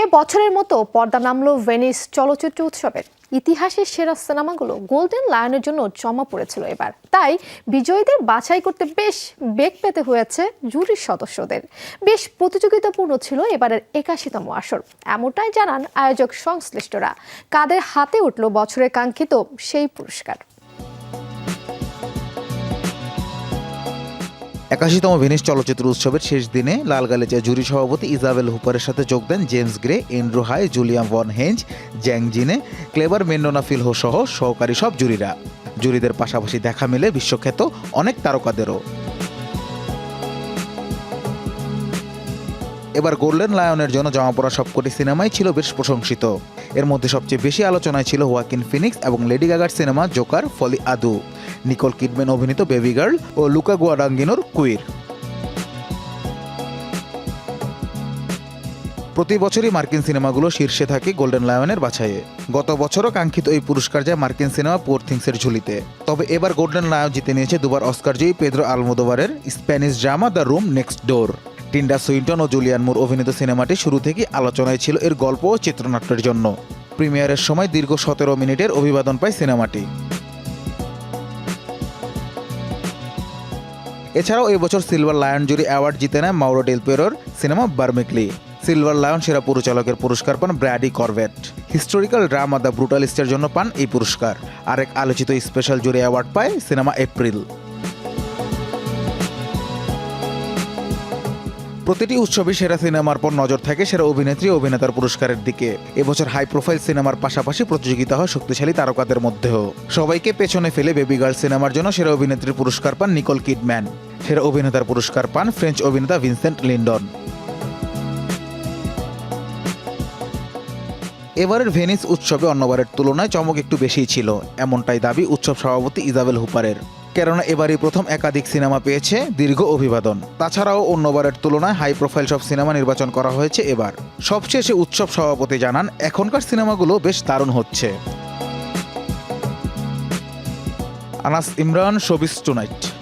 এ বছরের মতো পর্দা নামলো ভেনিস চলচ্চিত্র উৎসবের। ইতিহাসের সেরা সিনেমাগুলো গোল্ডেন লায়নের জন্য জমা পড়েছিল এবার। তাই বিজয়ীদের বাছাই করতে বেশ বেগ পেতে হয়েছে জুরির সদস্যদের। বেশ প্রতিযোগিতাপূর্ণ ছিল এবারের একাশিতম আসর। এমনটাই জানান আয়োজক সংশ্লিষ্টরা। কাদের হাতে উঠল বছরের কাঙ্ক্ষিত সেই পুরস্কার? একাশিতম ভেনিস চলচ্চিত্র উৎসবের শেষ দিনে লাল গালিচা জুরি সভাপতি ইজাবেল হুপারের সাথে যোগ দেন James Gray, Andrew Haigh, Julia von Heinz, Zhang Ziyi, Kleber Mendonça Filho সহ সহকারী সব জুরিরা। জুরিদের পাশাপাশি দেখা মেলে বিশ্বখ্যাত অনেক তারকাদেরও। এবার গোল্ডেন লায়নের জন্য জমা পড়া সবকটি সিনেমাই ছিল বেশ প্রশংসিত। এর মধ্যে সবচেয়ে বেশি আলোচনায় ছিল ওয়াকিন ফিনিক্স এবং লেডি গাগার সিনেমা জোকার, ফলি আদু। নিকোল কিডম্যান অভিনীত বেবি গার্ল ও লুকা গুয়াডাঙ্গিনোর কুইর প্রতি বছরই মার্কিন সিনেমাগুলো শীর্ষে থাকে গোল্ডেন লায়নের বাছাইয়ে। গত বছরও কাঙ্ক্ষিত এই পুরস্কার যায় মার্কিন সিনেমা পোর থিংসের ঝুলিতে। তবে এবার গোল্ডেন লায়ন জিতে নিয়েছে দুবার অস্কার জয়ী Pedro আলমোদোভারের Spanish drama The Room Next Door Tilda Swinton O Julianne Moore অভিনীত সিনেমাটি শুরু থেকেই আলোচনায় ছিল এর গল্প ও চিত্রনাট্যের জন্য। প্রিমিয়ারের সময় দীর্ঘ সতেরো মিনিটের অভিবাদন পায় সিনেমাটি। এছাড়াও এই বছর সিলভার লায়ন জুরি অ্যাওয়ার্ড জিতে নেয় মাউরো ডেলপেরোর সিনেমা বার্মিকলি। সিলভার লায়ন সেরা পরিচালকের পুরস্কার পান Brady Corbet. Historical drama the ব্রুটালিস্টের জন্য পান এই পুরস্কার। আরেক আলোচিত স্পেশাল জুরি অ্যাওয়ার্ড পায় সিনেমা এপ্রিল। প্রতিটি উৎসবে সেরা সিনেমার পর নজর থাকে সেরা অভিনেত্রী অভিনেতার পুরস্কারের দিকে। এবছর হাই প্রোফাইল সিনেমার পাশাপাশি প্রতিযোগিতা হয় শক্তিশালী তারকাদের মধ্যেও। সবাইকে পেছনে ফেলে বেবি গার্ল সিনেমার জন্য সেরা অভিনেত্রীর পুরস্কার পান নিকোল কিডম্যান সেরা অভিনেতার পুরস্কার পান ফ্রেঞ্চ অভিনেতা ভিনসেন্ট লিন্ডন এবারের ভেনিস উৎসবে অন্যবারের তুলনায় চমক একটু বেশিই ছিল, এমনটাই দাবি উৎসব সভাপতি ইজাবেল হুপারের। কেননা এবারই প্রথম একাধিক সিনেমা পেয়েছে দীর্ঘ অভিবাদন। তাছাড়াও অন্যবারের তুলনায় হাই প্রোফাইল সব সিনেমা নির্বাচন করা হয়েছে এবার। সবশেষে উৎসব সভাপতি জানান, এখনকার সিনেমাগুলো বেশ দারুণ হচ্ছে। Anas Imran showbiz tonight.